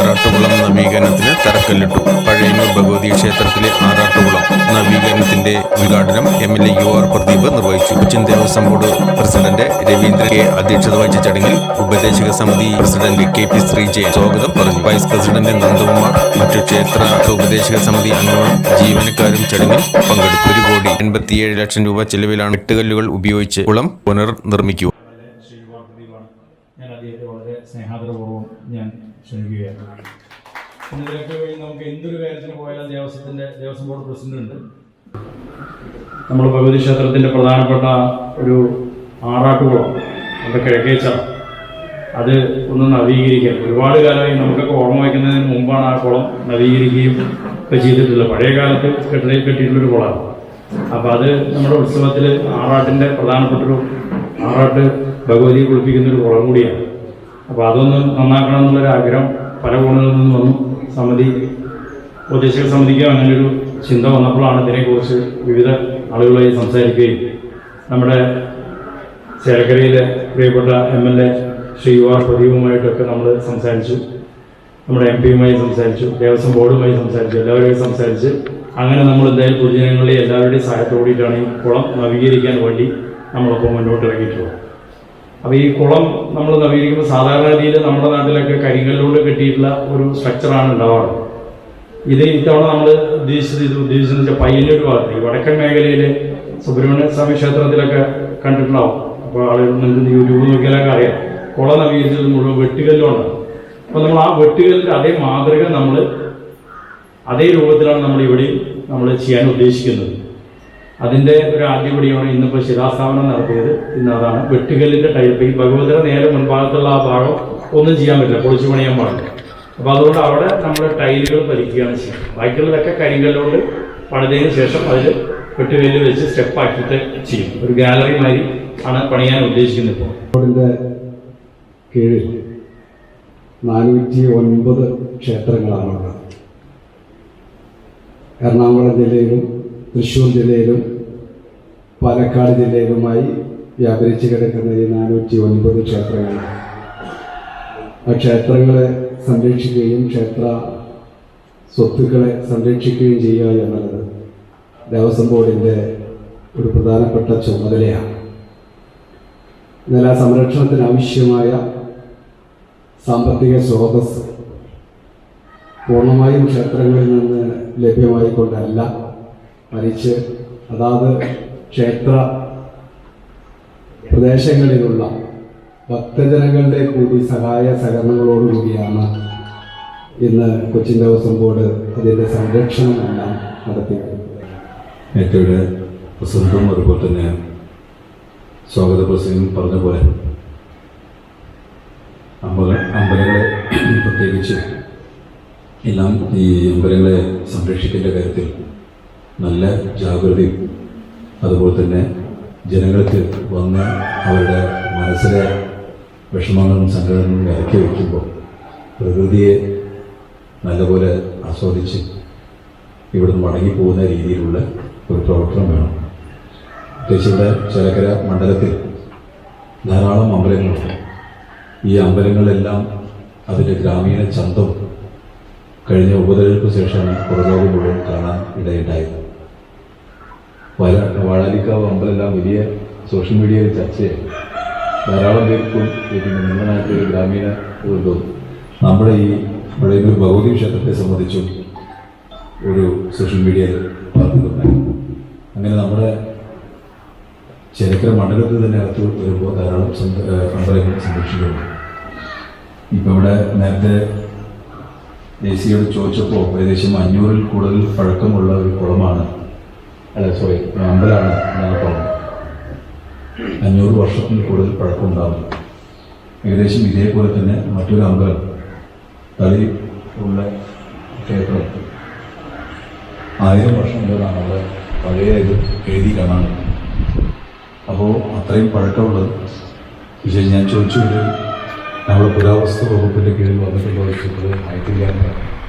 ആറാട്ടുകുളം നവീകരണത്തിന് തറക്കല്ലിട്ടു. പഴയന്നൂർ ഭഗവതി ക്ഷേത്രത്തിലെ ആറാട്ടുകുളം നവീകരണത്തിന്റെ ഉദ്ഘാടനം M L A U R Pradeep നിർവഹിച്ചു. Cochin Devaswom board president Ravindra K അധ്യക്ഷത വഹിച്ച ചടങ്ങിൽ ഉപദേശക സമിതി പ്രസിഡന്റ് കെ പി ശ്രീജയൻ സ്വാഗതം പറഞ്ഞു. വൈസ് പ്രസിഡന്റ് നന്ദകുമാർ മറ്റു ക്ഷേത്ര ഉപദേശക സമിതി അംഗങ്ങളും ജീവനക്കാരും ചടങ്ങിൽ പങ്കെടുത്തു. ഒരു കോടി എൺപത്തിയേഴ് ലക്ഷം രൂപ ചെലവിലാണ് എട്ടുകല്ലുകൾ ഉപയോഗിച്ച് കുളം പുനർനിർമ്മിക്കുക. ഞാൻ അദ്ദേഹത്തെ വളരെ സ്നേഹാദരപൂർവം ഞാൻ ക്ഷണിക്കുകയാണ്. പിന്നെ ഇതിലൊക്കെ വഴി നമുക്ക് എന്തൊരു കാര്യത്തിന് പോയാലും ദേവസ്വത്തിന്റെ ദേവസ്വം ബോർഡ് പ്രസിഡന്റ് നമ്മൾ ഭഗവതി ക്ഷേത്രത്തിന്റെ പ്രധാനപ്പെട്ട ഒരു ആറാട്ടുകുളം നമ്മുടെ കിഴക്കേച്ച അത് ഒന്ന് നവീകരിക്കാൻ. ഒരുപാട് കാലമായി നമുക്കൊക്കെ ഓർമ്മ വയ്ക്കുന്നതിന് മുമ്പാണ് ആ കുളം നവീകരിക്കുകയും ഒക്കെ ചെയ്തിട്ടുള്ളത്. പഴയ കാലത്ത് കെട്ടിടയിൽ കെട്ടിയിട്ടുള്ളൊരു കുളമാണ്. അപ്പോൾ അത് നമ്മുടെ ഉത്സവത്തിൽ ആറാട്ടിന്റെ പ്രധാനപ്പെട്ടൊരു ആറാട്ട് ഭഗവതി കുളിപ്പിക്കുന്ന ഒരു കുളം കൂടിയാണ്. അപ്പോൾ അതൊന്ന് നന്നാക്കണം എന്നുള്ളൊരു ആഗ്രഹം പല കോണുകളിൽ നിന്നും വന്നു. സമിതി ഉപദേശക സമിതിക്ക് അങ്ങനെ ഒരു ചിന്ത വന്നപ്പോഴാണ് ഇതിനെക്കുറിച്ച് വിവിധ ആളുകളായി സംസാരിക്കുകയും നമ്മുടെ ചേലക്കരയിലെ പ്രിയപ്പെട്ട M L A Shri U R പ്രദീപുമായിട്ടൊക്കെ നമ്മൾ സംസാരിച്ചു. നമ്മുടെ എം പിയുമായി സംസാരിച്ചു ദേവസ്വം ബോർഡുമായി സംസാരിച്ചു എല്ലാവരുമായി സംസാരിച്ച് അങ്ങനെ നമ്മൾ എന്തായാലും പൊതുജനങ്ങളെ എല്ലാവരുടെയും സഹായത്തോടെയിട്ടാണ് ഈ കുളം നവീകരിക്കാൻ വേണ്ടി നമ്മളിപ്പോൾ മുന്നോട്ട് ഇറങ്ങിയിട്ടുള്ളത്. അപ്പോൾ ഈ കുളം നമ്മൾ നവീകരിക്കുമ്പോൾ സാധാരണ രീതിയിൽ നമ്മുടെ നാട്ടിലൊക്കെ കരിങ്കല്ലുകൊണ്ട് കെട്ടിയിട്ടുള്ള ഒരു സ്ട്രക്ചറാണ് ഉണ്ടാവാറ് ഇത് ഇത്തവണ നമ്മൾ ഉദ്ദേശിച്ചത് ഇത് ഉദ്ദേശിച്ചത് വെച്ചാൽ പയ്യന്നൂർ ഭാഗത്ത് ഈ വടക്കൻ മേഖലയിൽ സുബ്രഹ്മണ്യ സ്വാമി ക്ഷേത്രത്തിലൊക്കെ കണ്ടിട്ടുണ്ടാവും. അപ്പോൾ ആളുകൾ നിങ്ങൾക്ക് യൂട്യൂബ് നോക്കിയാലൊക്കെ അറിയാം. കുളം നവീകരിച്ചത് മുഴുവൻ വെട്ടുകല്ലുകൊണ്ടാണ് അപ്പോൾ നമ്മൾ ആ വെട്ടുകല്ലിന്റെ അതേ മാതൃക നമ്മൾ അതേ രൂപത്തിലാണ് നമ്മൾ ഇവിടെയും നമ്മൾ ചെയ്യാൻ ഉദ്ദേശിക്കുന്നത്. അതിന്റെ ഒരു ആദ്യപടിയാണ് ഇന്നിപ്പോൾ ശിലാസ്ഥാപനം നടത്തിയത്. ഇന്ന് അതാണ് വെട്ടുകല്ലിന്റെ ടൈപ്പ്. ഈ ഭഗവതിയുടെ നേരെ മുൻഭാഗത്തുള്ള ആ ഭാഗം ഒന്നും ചെയ്യാൻ പറ്റില്ല. പൊളിച്ചു പണിയാൻ പാടില്ല. അപ്പോൾ അതുകൊണ്ട് അവിടെ നമ്മൾ ടൈലുകൾ പതിക്കുകയാണ് ചെയ്യുന്നത്. ബാക്കിയുള്ളതൊക്കെ കരിങ്കല്ലുകൊണ്ട് പണിതതിന് ശേഷം അതിൽ വെട്ടുകല്ല് വെച്ച് സ്റ്റെപ്പാക്കിയിട്ട് ചെയ്യും. ഒരു ഗാലറി മാതിരി ആണ് പണിയാൻ ഉദ്ദേശിക്കുന്നത് ഇപ്പോൾ. കീഴിൽ നാനൂറ്റി ഒൻപത് ക്ഷേത്രങ്ങളാണുള്ളത് എറണാകുളം ജില്ലയിലും തൃശ്ശൂർ ജില്ലയിലും പാലക്കാട് ജില്ലയിലുമായി വ്യാപരിച്ചു കിടക്കുന്ന ഈ നാനൂറ്റി ഒൻപത് ക്ഷേത്രങ്ങൾ. ആ ക്ഷേത്രങ്ങളെ സംരക്ഷിക്കുകയും ക്ഷേത്ര സ്വത്തുക്കളെ സംരക്ഷിക്കുകയും ചെയ്യുക എന്നുള്ളത് ദേവസ്വം ബോർഡിന്റെ ഒരു പ്രധാനപ്പെട്ട ചുമതലയാണ്. എന്നാൽ ആ സംരക്ഷണത്തിനാവശ്യമായ സാമ്പത്തിക സ്രോതസ് പൂർണമായും ക്ഷേത്രങ്ങളിൽ നിന്ന് ലഭ്യമായിക്കൊണ്ടല്ല. മറിച്ച് അതാത് ക്ഷേത്ര പ്രദേശങ്ങളിലുള്ള ഭക്തജനങ്ങളുടെ കൂടി സഹായ സഹകരണങ്ങളോടുകൂടിയാണ് ഇന്ന് കൊച്ചിൻ ദേവസ്വം ബോർഡ് അതിന്റെ സംരക്ഷണമെല്ലാം നടത്തി ഏറ്റവും പ്രസംഗം അതുപോലെ തന്നെ സ്വാഗത പ്രസംഗം പറഞ്ഞ പോലെ അമ്പല അമ്പലങ്ങളെ പ്രത്യേകിച്ച് എല്ലാം ഈ അമ്പലങ്ങളെ സംരക്ഷിക്കേണ്ട കാര്യത്തിൽ നല്ല ജാഗ്രതയും അതുപോലെ തന്നെ ജനങ്ങൾക്ക് വന്ന് അവരുടെ മനസ്സിലെ വിഷമങ്ങളും സങ്കടങ്ങളും ഇറക്കി വയ്ക്കുമ്പോൾ പ്രകൃതിയെ നല്ലപോലെ ആസ്വദിച്ച് ഇവിടുന്ന് മടങ്ങിപ്പോകുന്ന രീതിയിലുള്ള ഒരു പ്രവർത്തനം വേണം. പ്രത്യേകിച്ച് ഇവിടെ ചേലക്കര മണ്ഡലത്തിൽ ധാരാളം അമ്പലങ്ങളുണ്ട്. ഈ അമ്പലങ്ങളെല്ലാം അതിന്റെ ഗ്രാമീണ ചന്തം കഴിഞ്ഞ ഉപതെരഞ്ഞെടുപ്പ് ശേഷം പുറലോകം മുഴുവൻ കാണാൻ ഇടയുണ്ടായത്. വാഴാലിക്കാവ് അമ്പലെല്ലാം വലിയ സോഷ്യൽ മീഡിയയിൽ ചർച്ചയായി. ധാരാളം പേർക്കും നിങ്ങളായിട്ട് നാട്ടിൽ ഗ്രാമീണ ഒരു നമ്മുടെ ഈ പഴയൊരു ഒരു ഭഗവതി ക്ഷേത്രത്തെ സംബന്ധിച്ചും ഒരു സോഷ്യൽ മീഡിയയിൽ പറഞ്ഞിട്ടുണ്ടായി അങ്ങനെ നമ്മുടെ ചരിത്ര മണ്ഡലത്തിൽ തന്നെ അകത്ത് വരുമ്പോൾ ധാരാളം അമ്പലങ്ങൾ സംരക്ഷിക്കുന്നുണ്ട്. ഇപ്പം ഇവിടെ നേരത്തെ എ സിയോട് ചോദിച്ചപ്പോൾ ഏകദേശം അഞ്ഞൂറിൽ കൂടുതൽ പഴക്കമുള്ള ഒരു കുളമാണ്. അല്ല സോറി അമ്പലമാണ് എന്നാണ് പറഞ്ഞത്. അഞ്ഞൂറ് വർഷത്തിൽ കൂടുതൽ പഴക്കമുണ്ടാകും ഏകദേശം ഇതേപോലെ തന്നെ മറ്റൊരു അമ്പലം തളി ഉള്ള ക്ഷേത്രം. ആയിരം വർഷം മുതലാണ് അവിടെ പഴയ ഇത് എഴുതി കാണാൻ. അപ്പോൾ അത്രയും പഴക്കമുള്ളത്. പക്ഷേ ഞാൻ ചോദിച്ചു നമ്മുടെ പുരാവസ്തു വകുപ്പിന്റെ കീഴിൽ വന്നിട്ടുള്ള ഒരു ചിത്രം എന്ന് പറഞ്ഞു.